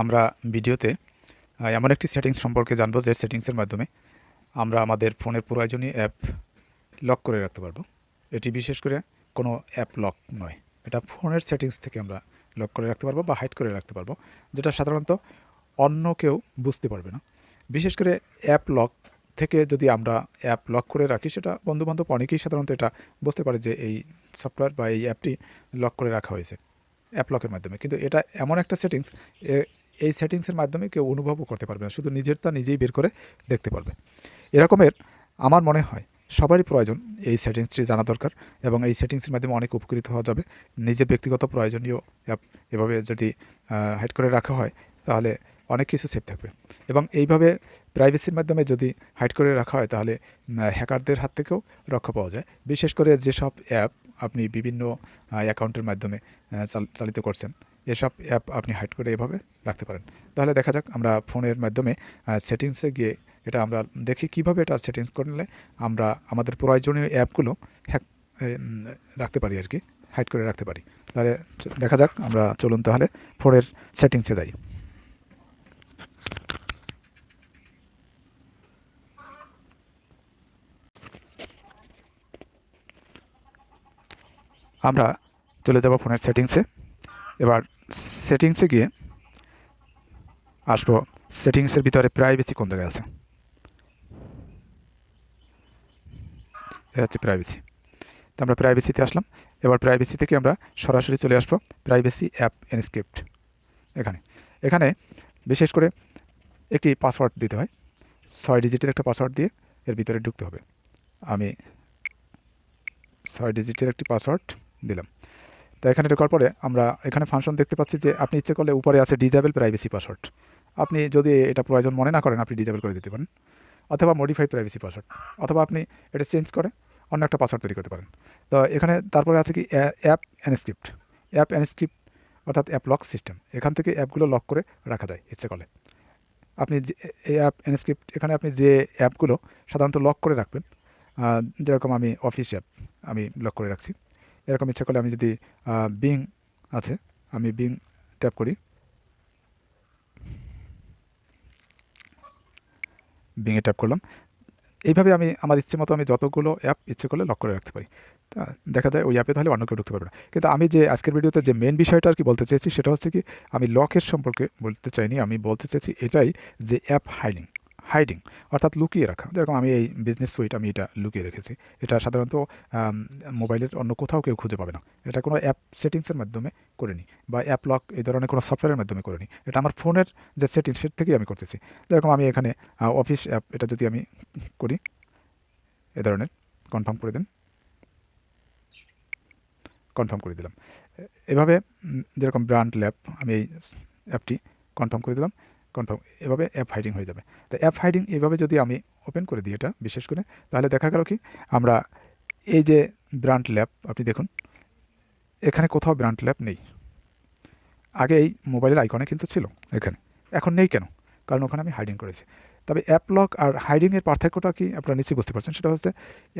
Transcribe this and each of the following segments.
আমরা ভিডিওতে এমন একটি সেটিংস সম্পর্কে জানব যে সেটিংসের মাধ্যমে আমরা আমাদের ফোনের প্রয়োজনীয় অ্যাপ লক করে রাখতে পারব। এটি বিশেষ করে কোনো অ্যাপ লক নয়। এটা ফোনের সেটিংস থেকে আমরা লক করে রাখতে পারব বা হাইড করে রাখতে পারব, যেটা সাধারণত অন্য কেউ বুঝতে পারবে না। বিশেষ করে অ্যাপ লক থেকে যদি আমরা অ্যাপ লক করে রাখি, সেটা বন্ধুবান্ধব অনেকেই সাধারণত এটা বুঝতে পারে যে এই সফটওয়্যার বা এই অ্যাপটি লক করে রাখা হয়েছে অ্যাপ লকের মাধ্যমে। কিন্তু এটা এমন একটা সেটিংস এই সেটিংসের মাধ্যমে কেউ অনুভবও করতে পারবে না। শুধু নিজেরটা নিজেই বের করে দেখতে পারবে। এরকমের আমার মনে হয় সবারই প্রয়োজন এই সেটিংসটি জানা দরকার এবং এই সেটিংসের মাধ্যমে অনেক উপকৃত হওয়া যাবে। নিজের ব্যক্তিগত প্রয়োজনীয় অ্যাপ এভাবে যদি হাইড করে রাখা হয়, তাহলে অনেক কিছু সেফ থাকবে। এবং এইভাবে প্রাইভেসির মাধ্যমে যদি হাইড করে রাখা হয়, তাহলে হ্যাকারদের হাত থেকেও রক্ষা পাওয়া যায়। বিশেষ করে যেসব অ্যাপ আপনি বিভিন্ন অ্যাকাউন্টের মাধ্যমে চাল- চালিত করছেন এসব অ্যাপ আপনি হাইড করে এভাবে রাখতে পারেন। তাহলে দেখা যাক আমরা ফোনের মাধ্যমে সেটিংসে গিয়ে এটা আমরা দেখি কীভাবে এটা সেটিংস করলে আমরা আমাদের প্রয়োজনীয় অ্যাপগুলো হ্যাক রাখতে পারি আর কি হাইড করে রাখতে পারি। তাহলে দেখা যাক আমরা চলুন তাহলে ফোনের সেটিংসে যাই। আমরা চলে যাব ফোনের সেটিংসে এবার সেটিংসে গিয়ে আসব। সেটিংসের ভিতরে প্রাইভেসি কোন জায়গায় আছে? হচ্ছে প্রাইভেসি তো আমরা প্রাইভেসিতে আসলাম। এবার প্রাইভেসি থেকে আমরা সরাসরি চলে আসব প্রাইভেসি অ্যাপ এনস্ক্রিপ্ট এখানে। এখানে বিশেষ করে একটি পাসওয়ার্ড দিতে হয়। ছয় ডিজিটের একটা পাসওয়ার্ড দিয়ে এর ভিতরে ঢুকতে হবে। আমি ছয় ডিজিটের একটি পাসওয়ার্ড দিলাম। তো এখানে ঢোকার পরে আমরা এখানে ফাংশন দেখতে পাচ্ছি যে আপনি ইচ্ছে করলে উপরে আছে ডিজেবল প্রাইভেসি পাসওয়ার্ড আপনি যদি এটা প্রয়োজন মনে না করেন, আপনি ডিজেবল করে দিতে পারেন। অথবা মডিফাই প্রাইভেসি পাসওয়ার্ড অথবা আপনি এটা চেঞ্জ করে অন্য একটা পাসওয়ার্ড তৈরি করতে পারেন। তো এখানে তারপরে আছে কি অ্যাপ অ্যানস্ক্রিপ্ট অ্যাপ অ্যানস্ক্রিপ্ট অর্থাৎ অ্যাপ লক সিস্টেম এখান থেকে অ্যাপগুলো লক করে রাখা যায়, ইচ্ছে করলে। আপনি যে অ্যাপ অ্যানস্ক্রিপ্ট এখানে আপনি যে অ্যাপগুলো সাধারণত লক করে রাখবেন যেরকম আমি অফিস অ্যাপ আমি লক করে রাখছি। এরকম ইচ্ছা করলে আমি যদি বিং আছে, আমি বিং ট্যাপ করি। বিংয়ে ট্যাপ করলাম। এইভাবে আমি, আমার ইচ্ছে মতো আমি যতগুলো অ্যাপ ইচ্ছে করলে লক করে রাখতে পারি। তা দেখা যায় ওই অ্যাপে তাহলে অন্য কেউ ঢুকতে পারবে না। কিন্তু আমি যে আজকের ভিডিওতে যে মেন বিষয়টা আর কি বলতে চেয়েছি, সেটা হচ্ছে কি, আমি লকের সম্পর্কে বলতে চাইনি, আমি বলতে চাইছি এটাই যে অ্যাপ হাইডিং হাইডিং অর্থাৎ লুকিয়ে রাখা। যেরকম আমি এই বিজনেস সুইট আমি এটা লুকিয়ে রেখেছি। এটা সাধারণত মোবাইলের অন্য কোথাও কেউ খুঁজে পাবে না। এটা কোনো অ্যাপ সেটিংসের মাধ্যমে করে করিনি বা অ্যাপ লক এই ধরনের কোনো সফটওয়্যারের মাধ্যমে করিনি এটা আমার ফোনের যে সেটিংস সেট থেকেই আমি করতেছি। যেরকম আমি এখানে অফিস অ্যাপ এটা যদি আমি করি, এ ধরনের কনফার্ম করে দেন। কনফার্ম করে দিলাম। এভাবে যেরকম ব্র্যান্ড ল্যাব আমি এই অ্যাপটি কনফার্ম করে দিলাম। কনফার্ম, এভাবে অ্যাপ হাইডিং হয়ে যাবে। তো অ্যাপ হাইডিং এভাবে যদি আমি ওপেন করে দিই এটা বিশেষ করে, তাহলে দেখা গেল কি, আমরা এই যে ব্র্যান্ড ল্যাব আপনি দেখুন, এখানে কোথাও ব্র্যান্ড ল্যাব নেই। আগে এই মোবাইলের আইকনে কিন্তু ছিল এখানে, এখন নেই কেন? কারণ ওখানে আমি হাইডিং করেছি। তবে অ্যাপ লক আর হাইডিংয়ের পার্থক্যটা কি আপনারা নিশ্চয়ই বুঝতে পারছেন, সেটা হচ্ছে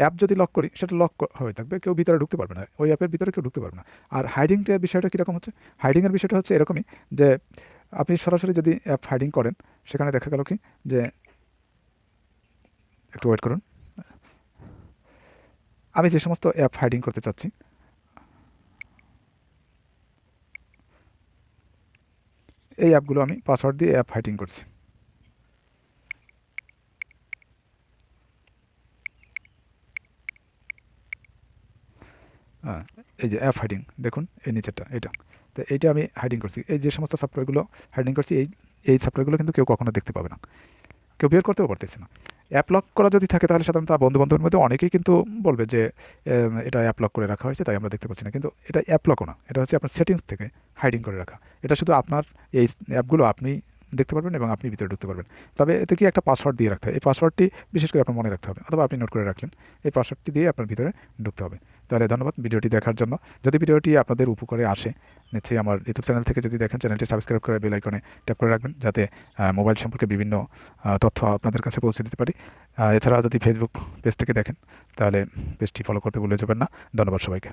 অ্যাপ যদি লক করি, সেটা লক হয়ে থাকবে, কেউ ভিতরে ঢুকতে পারবে না, ওই অ্যাপের ভিতরে কেউ ঢুকতে পারবে না। আর হাইডিংটার বিষয়টা কীরকম হচ্ছে? হাইডিংয়ের বিষয়টা হচ্ছে এরকমই যে আপনি সরাসরি যদি অ্যাপ হাইডিং করেন, সেখানে দেখা গেল কি যে একটু ওয়েট করুন। আমি যে সমস্ত অ্যাপ হাইডিং করতে চাচ্ছি, এই অ্যাপগুলো আমি পাসওয়ার্ড দিয়ে অ্যাপ হাইডিং করছি। এই যে অ্যাপ হাইডিং দেখুন, এই নিচেরটা, এটা। তো এইটা আমি হাইডিং করছি। এই যে সমস্ত সফটওয়্যারগুলো হাইডিং করছি, এই এই সফটওয়্যারগুলো কিন্তু কেউ কখনো দেখতে পাবে না। কেউ বের করতেও পারতেছে না। অ্যাপ লক করা যদি থাকে, তাহলে সাধারণত বন্ধু বান্ধবের মধ্যে অনেকেই কিন্তু বলবে যে এটা অ্যাপ লক করে রাখা হয়েছে, তাই আমরা দেখতে পাচ্ছি না। কিন্তু এটা অ্যাপ লকও না। এটা হচ্ছে আপনার সেটিংস থেকে হাইডিং করে রাখা। এটা শুধু আপনার এই অ্যাপগুলো আপনি দেখতে পারবেন এবং আপনি ভিতরে ঢুকতে পারবেন। তবে এতে কি একটা পাসওয়ার্ড দিয়ে রাখতে হবে এই পাসওয়ার্ডটি বিশেষ করে আপনার মনে রাখতে হবে। অথবা আপনি নোট করে রাখলেন, এই পাসওয়ার্ডটি দিয়ে আপনার ভিতরে ঢুকতে হবে। তাহলে ধন্যবাদ ভিডিওটি দেখার জন্য। যদি ভিডিওটি আপনাদের উপকারে আসে, নিশ্চয়ই আমার ইউটিউব চ্যানেল থেকে যদি দেখেন, চ্যানেলটি সাবস্ক্রাইব করে বেল আইকনে ট্যাপ করে রাখবেন, যাতে মোবাইল সম্পর্কে বিভিন্ন তথ্য আপনাদের কাছে পৌঁছে দিতে পারি। এছাড়াও এছাড়া যদি ফেসবুক পেজ থেকে দেখেন, তাহলে পেজটি ফলো করতে ভুলে যাবেন না। ধন্যবাদ সবাইকে।